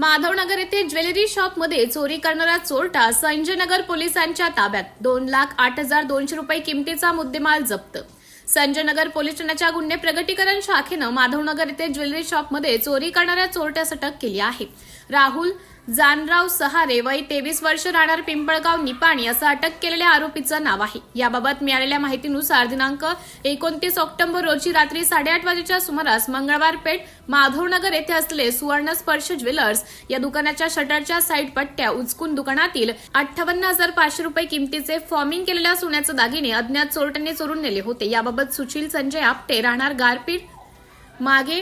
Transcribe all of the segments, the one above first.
माधवनगर येथे ज्वेलरी शॉपमध्ये चोरी करणारा चोरटा संजयनगर पोलिसांच्या ताब्यात. दोन लाख आठ हजार दोनशे रुपये किमतीचा मुद्देमाल जप्त. संजयनगर पोलीस ठाण्याच्या गुन्हे प्रगटीकरण शाखेनं माधवनगर येथे ज्वेलरी शॉपमध्ये चोरी करणाऱ्या चोरट्यास अटक केली आहे. राहुल जानराव सहारे वय तेवीस वर्ष राहणार पिंपळगाव निपाणी असं अटक केलेल्या आरोपीचं नाव आहे. याबाबत मिळालेल्या माहितीनुसार दिनांक एकोणतीस ऑक्टोबर रोजी रात्री साडेआठ वाजेच्या सुमारास मंगळवार पेठ माधवनगर येथे असले सुवर्ण स्पर्श ज्वेलर्स या दुकानाच्या शटरच्या साईड पट्ट्या उचकून दुकानातील अठ्ठावन्न हजार पाचशे रुपये किमतीचे फॉर्मिंग केलेल्या सोन्याचे दागिने अज्ञात चोरट्यांनी चोरून नेले होते. याबाबत सुशील संजय आपटे राहणार गारपीठ. मागे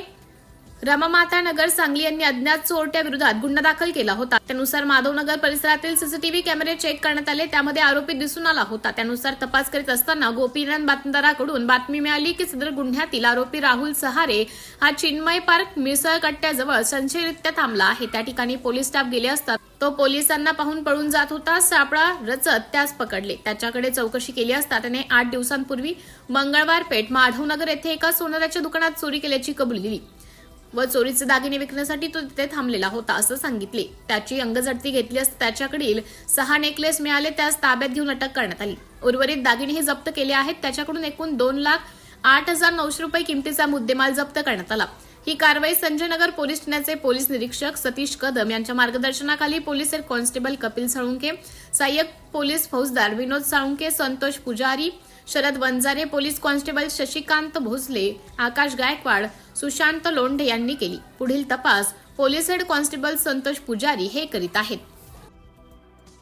रमामाता नगर सांगली यांनी अज्ञात चोरट्या विरोधात गुन्हा दाखल केला होता. त्यानुसार माधवनगर परिसरातील सीसीटीव्ही कॅमेरे चेक करण्यात आले. त्यामध्ये आरोपी दिसून आला होता. त्यानुसार तपास करीत असताना गोपीनाथ बातमीदाराकडून बातमी मिळाली की सदर गुन्ह्यातील आरोपी राहुल सहारे हा चिन्मय पार्क मिसळ कट्ट्याजवळ संशयरित्या थांबला आहे. त्या ठिकाणी पोलीस स्टाफ गेले असतात. तो पोलिसांना पाहून पळून जात होता. सापळा रचत त्यास पकडले. त्याच्याकडे चौकशी केली असता त्याने आठ दिवसांपूर्वी मंगळवार पेठ माधवनगर येथे एका सोनाराच्या दुकानात चोरी केल्याची कबुली दिली. व चोरीचे दागिने विकण्यासाठी तो तिथे थांबलेला होता असं सांगितले. त्याची अंगझडती घेतली असता त्याच्याकडील सहा नेकलेस मिळाले त्यास ताब्यात घेऊन अटक करण्यात आली. उर्वरित दागिनेही जप्त केले आहेत. त्याच्याकडून एकूण दोन लाख आठ हजार नऊशे रुपये किमतीचा मुद्देमाल जप्त करण्यात आला. ही कारवाई संजयनगर पोलीस ठाण्याचे पोलीस निरीक्षक सतीश कदम यांच्या मार्गदर्शनाखाली police head constable Kapil Salunke सहाय्यक पोलीस फौजदार विनोद साळुंके संतोष पुजारी शरद वंजारे पोलीस कॉन्स्टेबल शशिकांत भोसले आकाश गायकवाड सुशांत लोंढे यांनी केली. पुढील तपास पोलीस हेड कॉन्स्टेबल संतोष पुजारी हे करीत आहेत.